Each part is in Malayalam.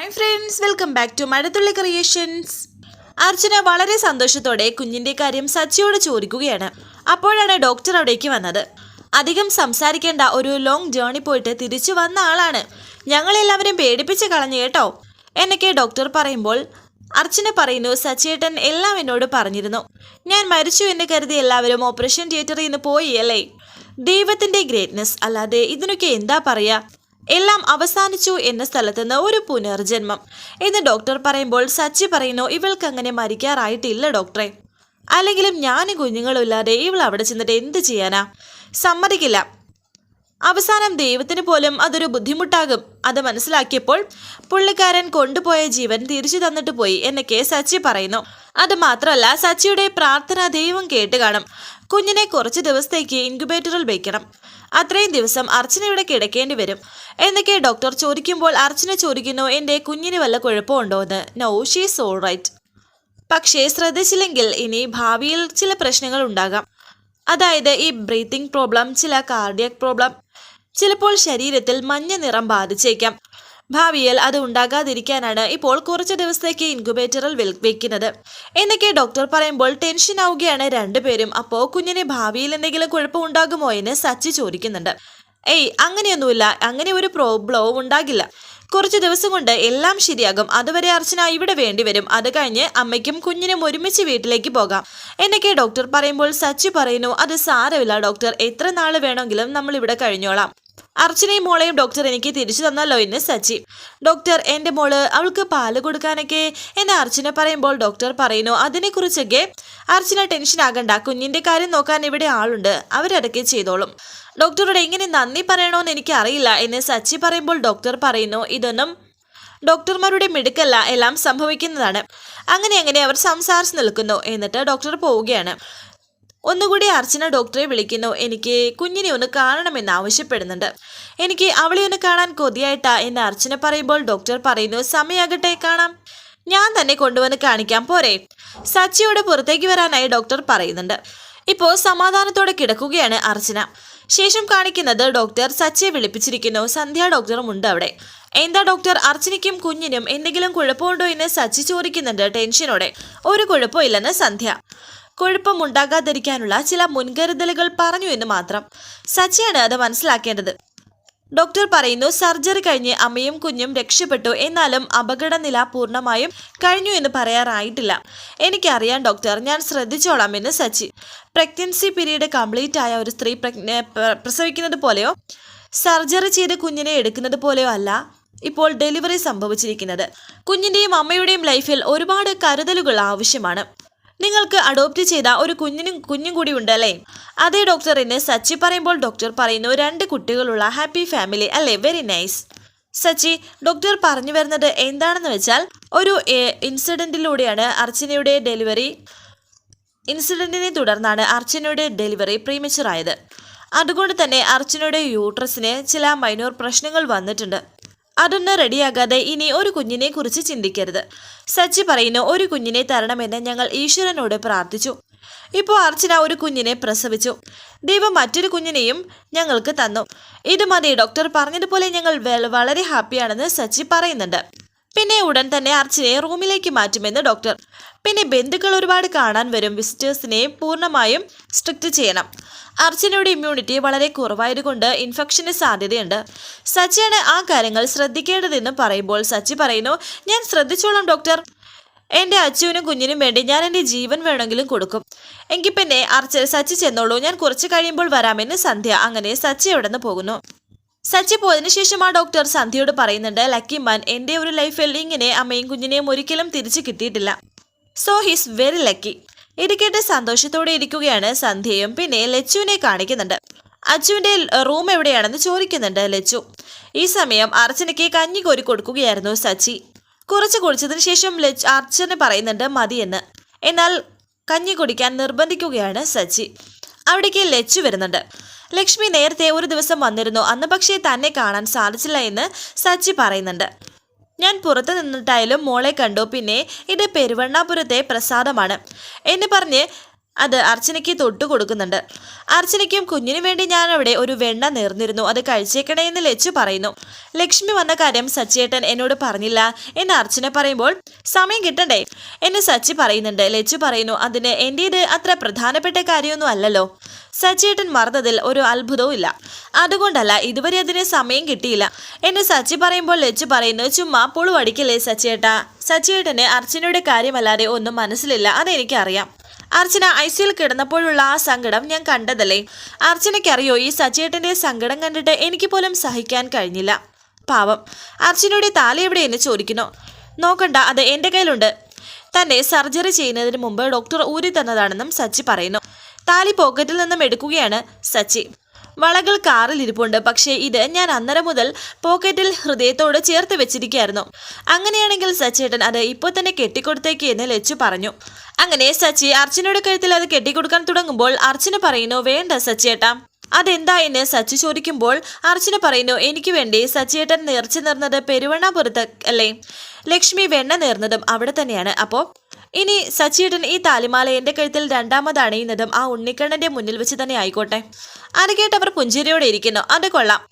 Hi friends welcome back to Mazhathulli creations Archana വളരെ സന്തോഷത്തോടെ കുഞ്ഞിന്റെ കാര്യം സച്ചിയോട് ചോദിക്കുകയാണ്. അപ്പോഴാണ് ഡോക്ടർ അവിടേക്ക് വന്നത്. അധികം സംസാരിക്കേണ്ട ഒരു ലോങ് ജേർണി പോയിട്ട് തിരിച്ചു വന്ന ആളാണ്. ഞങ്ങളെല്ലാവരും പേടിപ്പിച്ച് കളഞ്ഞു കേട്ടോ. എന്നൊക്കെ ഡോക്ടർ പറയുമ്പോൾ അർച്ചന പറയുന്നു സച്ചിയേട്ടൻ എല്ലാം എന്നോട് പറഞ്ഞിരുന്നു. ഞാൻ മരിച്ചു എന്ന് കരുതി എല്ലാവരും ഓപ്പറേഷൻ തിയേറ്ററിൽ നിന്ന് പോയി അല്ലേ? ദൈവത്തിന്റെ ഗ്രേറ്റ്നെസ് അല്ലാതെ ഇതിനൊക്കെ എന്താ പറയാ? എല്ലാം അവസാനിച്ചു എന്ന സ്ഥലത്ത് നിന്ന് ഒരു പുനർജന്മം. എന്ന് ഡോക്ടർ പറയുമ്പോൾ സച്ചി പറയുന്നു ഇവൾക്ക് അങ്ങനെ മരിക്കാറായിട്ടില്ല ഡോക്ടറെ. അല്ലെങ്കിലും ഞാനും കുഞ്ഞുങ്ങളും ഇല്ലാതെ ഇവൾ അവിടെ ചെന്നിട്ട് എന്ത് ചെയ്യാനാ? സമ്മതിക്കില്ല. അവസാനം ദൈവത്തിന് പോലും അതൊരു ബുദ്ധിമുട്ടാകും. അത് മനസ്സിലാക്കിയപ്പോൾ പുള്ളിക്കാരൻ കൊണ്ടുപോയ ജീവൻ തിരിച്ചു തന്നിട്ട് പോയി എന്നൊക്കെ സച്ചി പറയുന്നു. അത് മാത്രമല്ല സച്ചിയുടെ പ്രാർത്ഥന ദൈവം കേട്ട് കാണും. കുഞ്ഞിനെ കുറച്ച് ദിവസത്തേക്ക് ഇൻക്യുബേറ്ററിൽ വയ്ക്കണം അത്രയും ദിവസം അർച്ചന ഇവിടെ കിടക്കേണ്ടി വരും. എന്നൊക്കെ ഡോക്ടർ ചോദിക്കുമ്പോൾ അർച്ചന ചോദിക്കുന്നു എന്റെ കുഞ്ഞിന് വല്ല കുഴപ്പമുണ്ടോ? എന്ന്. നോ ഷീസ് ഓൾ റൈറ്റ് പക്ഷേ ശ്രദ്ധിച്ചില്ലെങ്കിൽ ഇനി ഭാവിയിൽ ചില പ്രശ്നങ്ങൾ ഉണ്ടാകാം. അതായത് ഈ ബ്രീത്തിങ് പ്രോബ്ലം ചില കാർഡിയക് പ്രോബ്ലം ചിലപ്പോൾ ശരീരത്തിൽ മഞ്ഞ നിറം ബാധിച്ചേക്കാം. ഭാവിയിൽ അത് ഉണ്ടാകാതിരിക്കാനാണ് ഇപ്പോൾ കുറച്ച് ദിവസത്തേക്ക് ഇൻക്യുബേറ്ററിൽ വെക്കുന്നത്. എന്നൊക്കെ ഡോക്ടർ പറയുമ്പോൾ ടെൻഷൻ ആവുകയാണ് രണ്ടുപേരും. അപ്പോൾ കുഞ്ഞിന് ഭാവിയിൽ എന്തെങ്കിലും കുഴപ്പമുണ്ടാകുമോ എന്ന് സച്ചി ചോദിക്കുന്നുണ്ട്. ഏയ് അങ്ങനെയൊന്നുമില്ല. അങ്ങനെ ഒരു പ്രോബ്ലവും ഉണ്ടാകില്ല. കുറച്ച് ദിവസം കൊണ്ട് എല്ലാം ശരിയാകും. അതുവരെ അർച്ചന ഇവിടെ വേണ്ടി വരും. അത് കഴിഞ്ഞ് അമ്മയ്ക്കും കുഞ്ഞിനും ഒരുമിച്ച് വീട്ടിലേക്ക് പോകാം. എന്നൊക്കെ ഡോക്ടർ പറയുമ്പോൾ സച്ചി പറയുന്നു അത് സാരമില്ല ഡോക്ടർ എത്ര നാൾ വേണമെങ്കിലും നമ്മൾ ഇവിടെ കഴിഞ്ഞോളാം. അർച്ചനയും മോളെയും ഡോക്ടർ എനിക്ക് തിരിച്ചു തന്നല്ലോ എന്ന് സച്ചി. ഡോക്ടർ എന്റെ മോൾ അവൾക്ക് പാൽ കൊടുക്കാനൊക്കെ എന്നെ അർച്ചന പറയുമ്പോൾ ഡോക്ടർ പറയുന്നു അതിനെക്കുറിച്ചൊക്കെ അർച്ചന ടെൻഷൻ ആകണ്ട കുഞ്ഞിന്റെ കാര്യം നോക്കാൻ ഇവിടെ ആളുണ്ട് അവരടക്കെ ചെയ്തോളും. ഡോക്ടറോട് എങ്ങനെ നന്ദി പറയണമെന്ന് എനിക്ക് അറിയില്ല എന്ന് സച്ചി പറയുമ്പോൾ ഡോക്ടർ പറയുന്നു ഇതൊന്നും ഡോക്ടർമാരുടെ മിടുക്കല്ല എല്ലാം സംഭവിക്കുന്നതാണ്. അങ്ങനെ അങ്ങനെ അവർ സംസാരിച്ച് നിൽക്കുന്നു എന്നിട്ട് ഡോക്ടർ പോവുകയാണ്. ഒന്നുകൂടി അർച്ചന ഡോക്ടറെ വിളിക്കുന്നു. എനിക്ക് കുഞ്ഞിനെ ഒന്ന് കാണണമെന്ന് ആവശ്യപ്പെടുന്നുണ്ട്. എനിക്ക് അവളെ ഒന്ന് കാണാൻ കൊതിയായിട്ടാ എന്ന് അർച്ചന പറയുമ്പോൾ ഡോക്ടർ പറയുന്നു സമയാകട്ടെ കാണാം. ഞാൻ തന്നെ കൊണ്ടുവന്ന് കാണിക്കാം പോരെ. സച്ചിയോട് പുറത്തേക്ക് വരാനായി ഡോക്ടർ പറയുന്നുണ്ട്. ഇപ്പോൾ സമാധാനത്തോടെ കിടക്കുകയാണ് അർച്ചന. ശേഷം കാണിക്കുന്നത് ഡോക്ടർ സച്ചിയെ വിളിപ്പിച്ചിരിക്കുന്നു. സന്ധ്യ ഡോക്ടറും ഉണ്ട് അവിടെ. എന്താ ഡോക്ടർ? അർച്ചനയ്ക്കും കുഞ്ഞിനും എന്തെങ്കിലും കുഴപ്പമുണ്ടോ എന്ന് സച്ചി ചോദിക്കുന്നുണ്ട് ടെൻഷനോടെ. ഒരു കുഴപ്പമില്ലെന്ന് സന്ധ്യ. കുഴപ്പമുണ്ടാകാതിരിക്കാനുള്ള ചില മുൻകരുതലുകൾ പറഞ്ഞു എന്ന് മാത്രം. സച്ചിയാണ് അത് മനസ്സിലാക്കേണ്ടത്. ഡോക്ടർ പറയുന്നു സർജറി കഴിഞ്ഞ് അമ്മയും കുഞ്ഞും രക്ഷപ്പെട്ടു. എന്നാലും അപകടനില പൂർണമായും കഴിഞ്ഞു എന്ന് പറയാറായിട്ടില്ല. എനിക്കറിയാം ഡോക്ടർ. ഞാൻ ശ്രദ്ധിച്ചോളാം എന്ന് സച്ചി. പ്രഗ്നൻസി പീരീഡ് കംപ്ലീറ്റ് ആയ ഒരു സ്ത്രീ പ്രസവിക്കുന്നത് പോലെയോ സർജറി ചെയ്ത് കുഞ്ഞിനെ എടുക്കുന്നത് പോലെയോ അല്ല ഇപ്പോൾ ഡെലിവറി സംഭവിച്ചിരിക്കുന്നത്. കുഞ്ഞിന്റെയും അമ്മയുടെയും ലൈഫിൽ ഒരുപാട് കരുതലുകൾ ആവശ്യമാണ്. നിങ്ങൾക്ക് അഡോപ്റ്റ് ചെയ്ത ഒരു കുഞ്ഞിനും കുഞ്ഞും കൂടി ഉണ്ട് അല്ലേ? അതേ ഡോക്ടർ എന്ന് സച്ചി പറയുമ്പോൾ ഡോക്ടർ പറയുന്നു രണ്ട് കുട്ടികളുള്ള ഹാപ്പി ഫാമിലി അല്ലേ? വെരി നൈസ് സച്ചി ഡോക്ടർ പറഞ്ഞു വരുന്നത് എന്താണെന്ന് വെച്ചാൽ ഒരു ഇൻസിഡന്റിലൂടെയാണ് അർച്ചനയുടെ ഡെലിവറി ഇൻസിഡന്റിനെ തുടർന്നാണ് അർച്ചനയുടെ ഡെലിവറി പ്രീമച്ചറായത് അതുകൊണ്ട് തന്നെ അർച്ചനയുടെ യൂട്രസിന് ചില മൈനോർ പ്രശ്നങ്ങൾ വന്നിട്ടുണ്ട്. അതൊന്ന് റെഡിയാകാതെ ഇനി ഒരു കുഞ്ഞിനെ കുറിച്ച് ചിന്തിക്കരുത്. സച്ചി പറയുന്നു ഒരു കുഞ്ഞിനെ തരണമെന്ന് ഞങ്ങൾ ഈശ്വരനോട് പ്രാർത്ഥിച്ചു. ഇപ്പോൾ അർച്ചന ഒരു കുഞ്ഞിനെ പ്രസവിച്ചു. ദൈവം മറ്റൊരു കുഞ്ഞിനെയും ഞങ്ങൾക്ക് തന്നു. ഇത് മതി ഡോക്ടർ പറഞ്ഞതുപോലെ ഞങ്ങൾ വളരെ ഹാപ്പിയാണെന്ന് സച്ചി പറയുന്നുണ്ട്. പിന്നെ ഉടൻ തന്നെ അർച്ചനയെ റൂമിലേക്ക് മാറ്റുമെന്ന് ഡോക്ടർ. പിന്നെ ബന്ധുക്കൾ ഒരുപാട് കാണാൻ വരും. വിസിറ്റേഴ്സിനെ പൂർണമായും സ്ട്രിക്റ്റ് ചെയ്യണം. അർച്ചനയുടെ ഇമ്മ്യൂണിറ്റി വളരെ കുറവായതുകൊണ്ട് ഇൻഫെക്ഷന് സാധ്യതയുണ്ട്. സച്ചിയാണ് ആ കാര്യങ്ങൾ ശ്രദ്ധിക്കേണ്ടതെന്ന് പറയുമ്പോൾ സച്ചി പറയുന്നു ഞാൻ ശ്രദ്ധിച്ചോളാം ഡോക്ടർ. എന്റെ അച്ഛനും കുഞ്ഞിനും വേണ്ടി ഞാൻ എന്റെ ജീവൻ വേണമെങ്കിലും കൊടുക്കും. എങ്കിൽ പിന്നെ അർച്ച സച്ചി ചെന്നോളൂ. ഞാൻ കുറച്ച് കഴിയുമ്പോൾ വരാമെന്ന് സന്ധ്യ. അങ്ങനെ സച്ചി അവിടെ നിന്ന് പോകുന്നു. സച്ചി പോയതിനു ശേഷം ആ ഡോക്ടർ സന്ധ്യയോട് പറയുന്നുണ്ട് ലക്കി മാൻ എന്റെ ഒരു ലൈഫിൽ ഇങ്ങനെ അമ്മയും കുഞ്ഞിനെയും ഒരിക്കലും തിരിച്ചു കിട്ടിയിട്ടില്ല. സോ ഹിസ് വെരി ലക്കി ഇത് കേട്ട് സന്തോഷത്തോടെ ഇരിക്കുകയാണ് സന്ധ്യയും. പിന്നെ ലച്ചുവിനെ കാണിക്കുന്നുണ്ട്. അച്ചുവിന്റെ റൂം എവിടെയാണെന്ന് ചോദിക്കുന്നുണ്ട് ലച്ചു. ഈ സമയം അർച്ചനയ്ക്ക് കഞ്ഞി കോരി കൊടുക്കുകയായിരുന്നു സച്ചി. കുറച്ച് കുടിച്ചതിന് ശേഷം ലച്ച് അർച്ചന പറയുന്നുണ്ട് മതിയെന്ന് എന്നാൽ കഞ്ഞി കുടിക്കാൻ നിർബന്ധിക്കുകയാണ് സച്ചി. അവിടേക്ക് ലച്ചു വരുന്നുണ്ട്. ലക്ഷ്മി നേരത്തെ ഒരു ദിവസം വന്നിരുന്നു. അന്ന് പക്ഷേ തന്നെ കാണാൻ സാധിച്ചില്ല എന്ന് സച്ചി പറയുന്നുണ്ട്. ഞാൻ പുറത്ത് നിന്നിട്ടായാലും മോളെ കണ്ടു. പിന്നെ ഇത് പെരുവണ്ണാപുരത്തെ പ്രസാദമാണ്. എന്ന് പറഞ്ഞ് അത് അർച്ചനയ്ക്ക് തൊട്ട് കൊടുക്കുന്നുണ്ട്. അർച്ചനയ്ക്കും കുഞ്ഞിനു വേണ്ടി ഞാൻ അവിടെ ഒരു വെണ്ണ നേർന്നിരുന്നു. അത് കഴിച്ചേക്കണേ എന്ന് ലച്ചു പറയുന്നു. ലക്ഷ്മി വന്ന കാര്യം സച്ചിയേട്ടൻ എന്നോട് പറഞ്ഞില്ല എന്ന് അർച്ചന പറയുമ്പോൾ സമയം കിട്ടണ്ടേ? എന്ന് സച്ചി പറയുന്നുണ്ട്. ലച്ചു പറയുന്നു അതിന് എന്റേത് അത്ര പ്രധാനപ്പെട്ട കാര്യമൊന്നും അല്ലല്ലോ. സച്ചിയേട്ടൻ മറന്നതിൽ ഒരു അത്ഭുതവും ഇല്ല. അതുകൊണ്ടല്ല ഇതുവരെ അതിന് സമയം കിട്ടിയില്ല. എന്ന് സച്ചി പറയുമ്പോൾ ലച്ചു പറയുന്നു ചുമ്മാ പുളുവടിക്കല്ലേ സച്ചിയേട്ടാ. സച്ചിയേട്ടന് അർച്ചനയുടെ കാര്യമല്ലാതെ ഒന്നും മനസ്സിലില്ല അതെനിക്കറിയാം. അർച്ചന ഐ സിയിൽ കിടന്നപ്പോഴുള്ള ആ സങ്കടം ഞാൻ കണ്ടതല്ലേ? അർച്ചനയ്ക്കറിയോ ഈ സച്ചിയേട്ടന്റെ സങ്കടം കണ്ടിട്ട് എനിക്ക് പോലും സഹിക്കാൻ കഴിഞ്ഞില്ല. പാവം. അർച്ചനയുടെ താലയെവിടെ എന്നെ ചോദിക്കുന്നു. നോക്കണ്ട അത് എന്റെ കയ്യിലുണ്ട്. തന്നെ സർജറി ചെയ്യുന്നതിന് മുമ്പ് ഡോക്ടർ ഊരി തന്നതാണെന്നും സച്ചി പറയുന്നു. താലി പോക്കറ്റിൽ നിന്നും എടുക്കുകയാണ് സച്ചി. വളകൾ കാറിൽ ഇരിപ്പുണ്ട് പക്ഷേ ഇത് ഞാൻ അന്നേരം മുതൽ പോക്കറ്റിൽ ഹൃദയത്തോട് ചേർത്ത് വെച്ചിരിക്കുകയായിരുന്നു. അങ്ങനെയാണെങ്കിൽ സച്ചേട്ടൻ അത് ഇപ്പോൾ തന്നെ കെട്ടിക്കൊടുത്തേക്ക് എന്ന് ലച്ചു പറഞ്ഞു. അങ്ങനെ സച്ചി അർച്ചനയുടെ കഴുത്തിൽ അത് കെട്ടിക്കൊടുക്കാൻ തുടങ്ങുമ്പോൾ അർച്ചന പറയുന്നു വേണ്ട സച്ചേട്ടാ. അതെന്താ എന്ന്? സച്ചി ചോദിക്കുമ്പോൾ അർച്ചന പറയുന്നു എനിക്ക് വേണ്ടി സച്ചിയേട്ടൻ നേർച്ച നേർന്നത് പെരുവണ്ണാപുരത്ത് അല്ലേ? ലക്ഷ്മി വെണ്ണ നേർന്നതും അവിടെ തന്നെയാണ്. അപ്പോൾ ഇനി സച്ചിയേട്ടൻ ഈ താലിമാല എന്റെ കഴുത്തിൽ രണ്ടാമത് അണിയുന്നതും ആ ഉണ്ണിക്കണ്ണന്റെ മുന്നിൽ വെച്ച് തന്നെ ആയിക്കോട്ടെ. അത് കേട്ടവർ പുഞ്ചിരിയോടെ ഇരിക്കുന്നു. അത് കൊള്ളാം.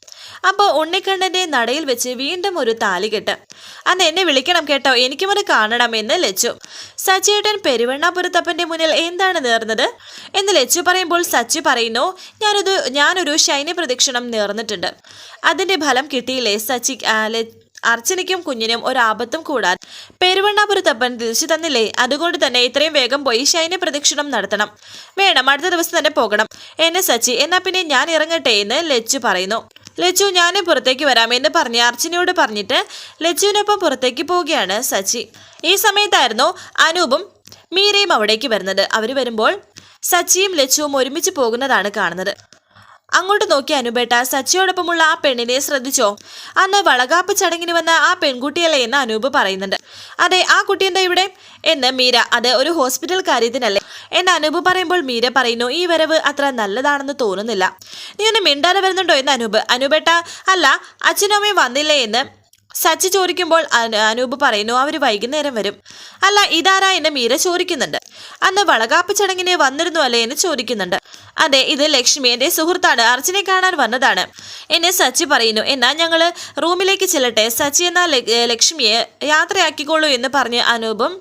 അപ്പോൾ ഉണ്ണിക്കണ്ണന്റെ നടയിൽ വെച്ച് വീണ്ടും ഒരു താലി കെട്ട്. അന്ന് എന്നെ വിളിക്കണം കേട്ടോ. എനിക്കും അത് കാണണം എന്ന് ലച്ചു. സച്ചിയേട്ടൻ പെരുവണ്ണാപുരത്തപ്പന്റെ മുന്നിൽ എന്താണ് നേർന്നത്? എന്ന് ലച്ചു പറയുമ്പോൾ സച്ചി പറയുന്നു ഞാനൊരു ഞാനൊരു ശൈന്യ പ്രദക്ഷിണം നേർന്നിട്ടുണ്ട്. അതിന്റെ ഫലം കിട്ടിയില്ലേ സച്ചി അർച്ചനയ്ക്കും കുഞ്ഞിനും ഒരു ഒരാപത്തും കൂടാതെ പെരുവണ്ണാപുരത്തപ്പൻ തിരിച്ചു തന്നില്ലേ? അതുകൊണ്ട് തന്നെ ഇത്രയും വേഗം പോയി ശൈന്യ പ്രദക്ഷിണം നടത്തണം. വേണം അടുത്ത ദിവസം തന്നെ പോകണം. എന്നെ സച്ചി എന്നാ പിന്നെ ഞാൻ ഇറങ്ങട്ടെ എന്ന് ലച്ചു പറയുന്നു. ലച്ചു ഞാൻ പുറത്തേക്ക് വരാം എന്ന് പറഞ്ഞ് അർച്ചനയോട് പറഞ്ഞിട്ട് ലച്ചുവിനൊപ്പം പുറത്തേക്ക് പോവുകയാണ് സച്ചി. ഈ സമയത്തായിരുന്നു അനൂപും മീരയും അവിടേക്ക് വരുന്നത്. അവർ വരുമ്പോൾ സച്ചിയും ലച്ചുവും ഒരുമിച്ച് പോകുന്നതാണ് കാണുന്നത്. അങ്ങോട്ട് നോക്കി അനുപേട്ട സച്ചിയോടൊപ്പമുള്ള ആ പെണ്ണിനെ ശ്രദ്ധിച്ചോ? അന്ന് വളകാപ്പ് ചടങ്ങിന് വന്ന ആ പെൺകുട്ടിയല്ലേ എന്ന് അനൂപ് പറയുന്നുണ്ട്. അതെ ആ കുട്ടി എന്താ ഇവിടെ? എന്ന് മീര അത് ഒരു ഹോസ്പിറ്റൽ കാര്യത്തിനല്ലേ? എന്ന് അനൂപ് പറയുമ്പോൾ മീര പറയുന്നു ഈ വരവ് അത്ര നല്ലതാണെന്ന് തോന്നുന്നില്ല. നീ ഒന്ന് മിണ്ടാതെ വരുന്നുണ്ടോ? എന്ന് അനൂപ് അനുപേട്ട അല്ല അച്ഛനമ്മയും വന്നില്ലേ? എന്ന് സച്ചി ചോദിക്കുമ്പോൾ അന- അനൂപ് പറയുന്നു അവർ വൈകുന്നേരം വരും. അല്ല ഇതാരാ? എന്ന് മീര ചോദിക്കുന്നുണ്ട്. അന്ന് വളകാപ്പ് ചടങ്ങിനെ വന്നിരുന്നു അല്ലേ എന്ന് ചോദിക്കുന്നുണ്ട്. അതെ ഇത് ലക്ഷ്മി എന്റെ സുഹൃത്താണ്. അർച്ചനെ കാണാൻ വന്നതാണ്. എന്നെ സച്ചി പറയുന്നു. എന്നാൽ ഞങ്ങൾ റൂമിലേക്ക് ചെല്ലട്ടെ. സച്ചി എന്ന ലക്ഷ്മിയെ യാത്രയാക്കിക്കോളൂ എന്ന് പറഞ്ഞ് അനൂപും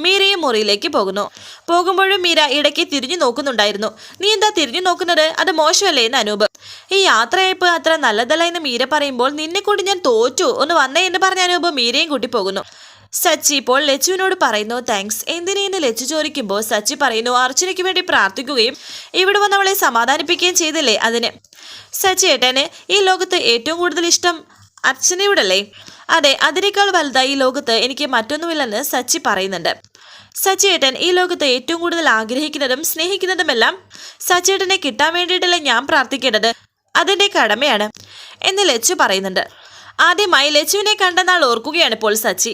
മീരയും മുറിയിലേക്ക് പോകുന്നു. പോകുമ്പോഴും മീര ഇടയ്ക്ക് തിരിഞ്ഞു നോക്കുന്നുണ്ടായിരുന്നു. നീ എന്താ തിരിഞ്ഞു നോക്കുന്നത്? അത് മോശമല്ലേ? എന്ന് അനൂപ്. ഈ യാത്രയപ്പ് അത്ര നല്ലതല്ല എന്ന് മീര പറയുമ്പോൾ നിന്നെ കൂടി ഞാൻ തോറ്റു. ഒന്ന് വന്നേ എന്ന് പറഞ്ഞ അനൂപ് മീരയും കൂട്ടി പോകുന്നു സച്ചി ഇപ്പോൾ ലച്ചുവിനോട് പറയുന്നു താങ്ക്സ് എന്തിനെന്ന് ലച്ചു ചോദിക്കുമ്പോൾ സച്ചി പറയുന്നു അർച്ചനയ്ക്ക് വേണ്ടി പ്രാർത്ഥിക്കുകയും ഇവിടെ വന്ന് അവളെ സമാധാനിപ്പിക്കുകയും ചെയ്തില്ലേ അതിന്? സച്ചി ഏട്ടന് ഈ ലോകത്ത് ഏറ്റവും കൂടുതൽ ഇഷ്ടം അർച്ചനയോടല്ലേ അതെ അതിനേക്കാൾ വലുതായി ഈ ലോകത്ത് എനിക്ക് മറ്റൊന്നുമില്ലെന്ന് സച്ചി പറയുന്നുണ്ട്. സച്ചിയേട്ടൻ ഈ ലോകത്ത് ഏറ്റവും കൂടുതൽ ആഗ്രഹിക്കുന്നതും സ്നേഹിക്കുന്നതുമെല്ലാം സച്ചിയേട്ടനെ കിട്ടാൻ വേണ്ടിയിട്ടല്ലേ ഞാൻ പ്രാർത്ഥിക്കേണ്ടത്? അതിന്റെ കടമയാണ്. എന്ന് ലച്ചു പറയുന്നുണ്ട്. ആദ്യമായി ലച്ചുവിനെ കണ്ട നാൾ ഓർക്കുകയാണ് ഇപ്പോൾ സച്ചി.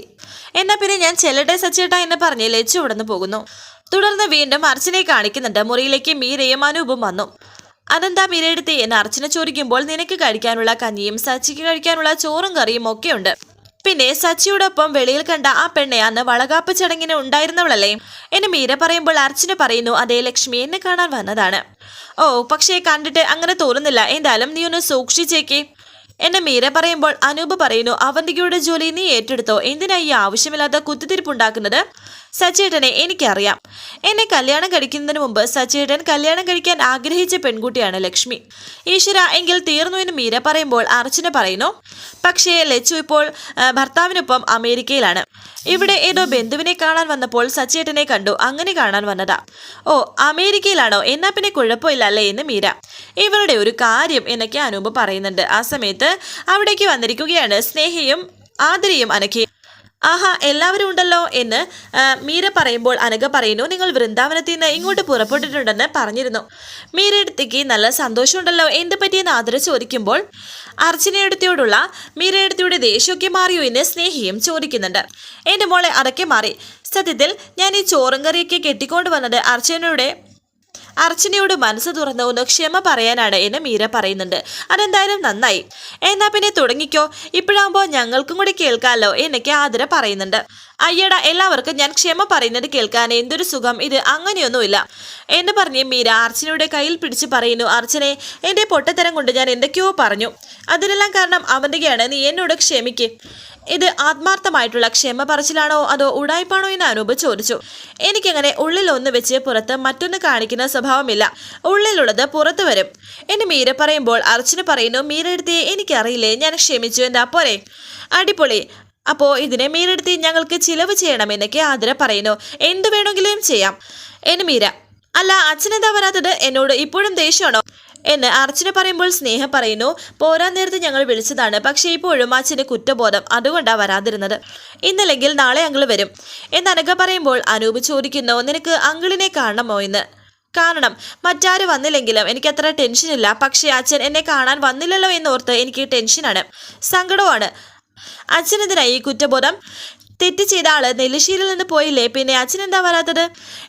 എന്നാ പിന്നെ ഞാൻ ചെല്ലട്ടെ സച്ചേട്ട എന്ന് പറഞ്ഞ് ലച്ചു പോകുന്നു. തുടർന്ന് വീണ്ടും അർച്ചനെ കാണിക്കുന്നുണ്ട്. മുറിയിലേക്ക് മീരയും അനൂപും വന്നു. അതെന്താ മീരയെടുത്തി? എന്ന് അർച്ചന ചോദിക്കുമ്പോൾ നിനക്ക് കഴിക്കാനുള്ള കഞ്ഞിയും സച്ചിക്ക് കഴിക്കാനുള്ള ചോറും കറിയും ഒക്കെ ഉണ്ട് പിന്നെ സച്ചിയോടൊപ്പം വെളിയിൽ കണ്ട ആ പെണ്ണെ അന്ന് വളകാപ്പ് ചടങ്ങിന് ഉണ്ടായിരുന്നവളല്ലേ? എന്നെ മീര പറയുമ്പോൾ അർച്ചന പറയുന്നു അതേ ലക്ഷ്മി എന്നെ കാണാൻ വന്നതാണ്. ഓ പക്ഷേ കണ്ടിട്ട് അങ്ങനെ തോന്നുന്നില്ല. എന്തായാലും നീ ഒന്ന് സൂക്ഷിച്ചേക്കേ. എന്നെ മീര പറയുമ്പോൾ അനൂപ് പറയുന്നു അവന്തികയുടെ ജോലി നീ ഏറ്റെടുത്തോ? എന്തിനാ ഈ ആവശ്യമില്ലാത്ത കുത്തിത്തിരിപ്പുണ്ടാക്കുന്നത്? സച്ചേട്ടനെ എനിക്കറിയാം. എന്നെ കല്യാണം കഴിക്കുന്നതിന് മുമ്പ് സച്ചേട്ടൻ കല്യാണം കഴിക്കാൻ ആഗ്രഹിച്ച പെൺകുട്ടിയാണ് ലക്ഷ്മി. ഈശ്വര എങ്കിൽ തീർന്നു എന്ന് മീര പറയുമ്പോൾ അർച്ചന പറയുന്നു പക്ഷേ ലച്ചു ഇപ്പോൾ ഭർത്താവിനൊപ്പം അമേരിക്കയിലാണ്. ഇവിടെ ഏതോ ബന്ധുവിനെ കാണാൻ വന്നപ്പോൾ സച്ചേട്ടനെ കണ്ടു. അങ്ങനെ കാണാൻ വന്നതാ. ഓ അമേരിക്കയിലാണോ? എന്നാ പിന്നെ കുഴപ്പമില്ല അല്ലേ എന്ന് മീര. ഇവരുടെ ഒരു കാര്യം എന്നൊക്കെ അനൂപ് പറയുന്നുണ്ട്. ആ സമയത്ത് അവിടേക്ക് വന്നിരിക്കുകയാണ് സ്നേഹയും ആതിരയും അനഖയും ആഹാ എല്ലാവരും ഉണ്ടല്ലോ എന്ന് മീര പറയുമ്പോൾ അനഘ പറയുന്നു നിങ്ങൾ വൃന്ദാവനത്തിൽ നിന്ന് ഇങ്ങോട്ട് പുറപ്പെട്ടിട്ടുണ്ടെന്ന് പറഞ്ഞിരുന്നു. മീരയെടുത്തേക്ക് നല്ല സന്തോഷമുണ്ടല്ലോ എന്ത് പറ്റിയെന്ന് ആദര ചോദിക്കുമ്പോൾ അർച്ചനയെടുത്തിയോടുള്ള മീരയെടുത്തിയുടെ ദേഷ്യമൊക്കെ മാറിയോ എന്ന് സ്നേഹിയും ചോദിക്കുന്നുണ്ട്. എന്റെ മോളെ അതൊക്കെ മാറി. സത്യത്തിൽ ഞാൻ ഈ ചോറും കറിയൊക്കെ കെട്ടിക്കൊണ്ട് വന്നത് അർച്ചനയുടെ അർച്ചനയോട് മനസ്സ് തുറന്ന് ഒന്ന് ക്ഷമ പറയാനാണ് എന്ന് മീര പറയുന്നുണ്ട്. അതെന്തായാലും നന്നായി. എന്നാ പിന്നെ തുടങ്ങിക്കോ. ഇപ്പോഴാകുമ്പോൾ ഞങ്ങൾക്കും കൂടി കേൾക്കാമല്ലോ എന്നൊക്കെ ആതിര പറയുന്നുണ്ട്. അയ്യടാ എല്ലാവർക്കും ഞാൻ ക്ഷമ പറയുന്നത് കേൾക്കാൻ എന്തൊരു സുഖം. ഇത് അങ്ങനെയൊന്നുമില്ല. എന്ന് പറഞ്ഞ് മീര അർച്ചനയുടെ കയ്യിൽ പിടിച്ച് പറയുന്നു അർച്ചനെ എന്റെ പൊട്ടത്തരം കൊണ്ട് ഞാൻ എന്തൊക്കെയോ പറഞ്ഞു. അതിനെല്ലാം കാരണം അവന്റെയാണ് നീ എന്നോട് ക്ഷമിക്ക്. ഇത് ആത്മാർത്ഥമായിട്ടുള്ള ക്ഷമ പറച്ചിലാണോ അതോ ഉടായ്പാണോ എന്ന് അനൂപ് ചോദിച്ചു. എനിക്കങ്ങനെ ഉള്ളിൽ ഒന്ന് വെച്ച് പുറത്ത് മറ്റൊന്ന് കാണിക്കുന്ന സ്വഭാവമില്ല. ഉള്ളിലുള്ളത് പുറത്തു വരും. എന്നെ മീര പറയുമ്പോൾ അർച്ചന പറയുന്നു മീര എടുത്തേ എനിക്കറിയില്ലേ ഞാൻ ക്ഷമിച്ചു എന്താ പോരെ? അടിപൊളി. അപ്പോൾ ഇതിനെ മീരെടുത്ത് ഞങ്ങൾക്ക് ചിലവ് ചെയ്യണമെന്നൊക്കെ ആതിര പറയുന്നു. എന്ത് വേണമെങ്കിലും ചെയ്യാം. എന്ന് മീര. അല്ല അച്ഛനെന്താ വരാത്തത്? എന്നോട് ഇപ്പോഴും ദേഷ്യമാണോ? എന്ന് അർച്ചന പറയുമ്പോൾ സ്നേഹം പറയുന്നു പോരാൻ നേരത്ത് ഞങ്ങൾ വിളിച്ചതാണ് പക്ഷേ ഇപ്പോഴും അച്ഛന് കുറ്റബോധം അതുകൊണ്ടാണ് വരാതിരുന്നത്. ഇന്നല്ലെങ്കിൽ നാളെ അങ്കിൾ വരും. എന്ന് അനഘ പറയുമ്പോൾ അനൂപ് ചോദിക്കുന്നു നിനക്ക് അങ്കിളിനെ കാണണമോ എന്ന് കാരണം മറ്റാരും വന്നില്ലെങ്കിലും എനിക്ക് അത്ര ടെൻഷനില്ല പക്ഷേ അച്ഛൻ എന്നെ കാണാൻ വന്നില്ലല്ലോ എന്നോർത്ത് എനിക്ക് ടെൻഷനാണ് സങ്കടമാണ് അച്ഛനെതിരായി ഈ കുറ്റബോധം? തെറ്റ് ചെയ്ത ആൾ നെല്ലിശ്ശേരിയിൽ നിന്ന് പോയില്ലേ പിന്നെ അച്ഛൻ എന്താ വരാത്തത്?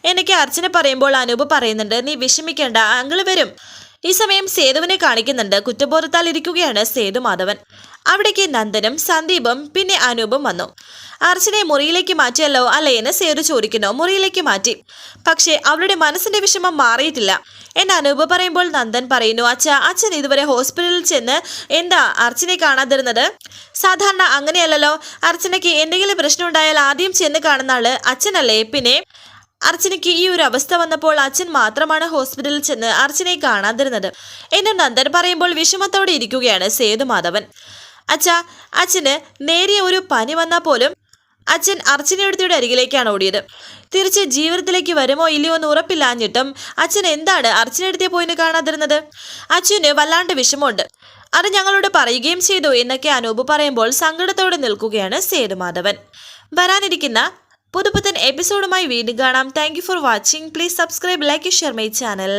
എനിക്ക് അർച്ചന പറയുമ്പോൾ അനൂപ് പറയുന്നുണ്ട് നീ വിഷമിക്കേണ്ട അങ്കിൾ വരും. ഈ സമയം സേതുവിനെ കാണിക്കുന്നുണ്ട്. കുറ്റബോധത്താൽ ഇരിക്കുകയാണ് സേതു മാധവൻ. അവിടേക്ക് നന്ദനും സന്ദീപും പിന്നെ അനൂപും വന്നു. അർച്ചനയെ മുറിയിലേക്ക് മാറ്റിയല്ലോ അല്ലേ എന്ന് സേതു ചോദിക്കുന്നു. മുറിയിലേക്ക് മാറ്റി. പക്ഷേ അവളുടെ മനസ്സിന്റെ വിഷമം മാറിയിട്ടില്ല. എന്ന് അനൂപ് പറയുമ്പോൾ നന്ദൻ പറയുന്നു അച്ഛ അച്ഛൻ ഇതുവരെ ഹോസ്പിറ്റലിൽ ചെന്ന് എന്താ അർച്ചനെ കാണാതിരുന്നത്? സാധാരണ അങ്ങനെയല്ലല്ലോ. അർച്ചനയ്ക്ക് എന്തെങ്കിലും പ്രശ്നം ഉണ്ടായാൽ ആദ്യം ചെന്ന് കാണുന്ന ആൾ അച്ഛനല്ലേ? പിന്നെ അർച്ചനയ്ക്ക് ഈ ഒരു അവസ്ഥ വന്നപ്പോൾ അച്ഛൻ മാത്രമാണ് ഹോസ്പിറ്റലിൽ ചെന്ന് അർച്ചനയെ കാണാതിരുന്നത്. എന്ന് നന്ദൻ പറയുമ്പോൾ വിഷമത്തോടെ ഇരിക്കുകയാണ് സേതുമാധവൻ അച്ഛ അച്ഛന് നേരിയ ഒരു പനി വന്നാൽ പോലും അച്ഛൻ അർച്ചനയുടെ അരികിലേക്കാണ് ഓടിയത്. തിരിച്ച് ജീവിതത്തിലേക്ക് വരുമോ ഇല്ലയോ എന്ന് ഉറപ്പില്ലാഞ്ഞിട്ടും അച്ഛൻ എന്താണ് അർച്ചനയെടുത്തിയെ പോയിന് കാണാതിരുന്നത്? അച്ഛന് വല്ലാണ്ട് വിഷമമുണ്ട്. അത് ഞങ്ങളോട് പറയുകയും ചെയ്തു എന്നൊക്കെ അനൂപ് പറയുമ്പോൾ സങ്കടത്തോടെ നിൽക്കുകയാണ് സേതുമാധവൻ വരാനിരിക്കുന്ന പുതുപുത്തൻ എപ്പിസോഡുമായി വീണ്ടും കാണാം. Thank for watching please subscribe like share my channel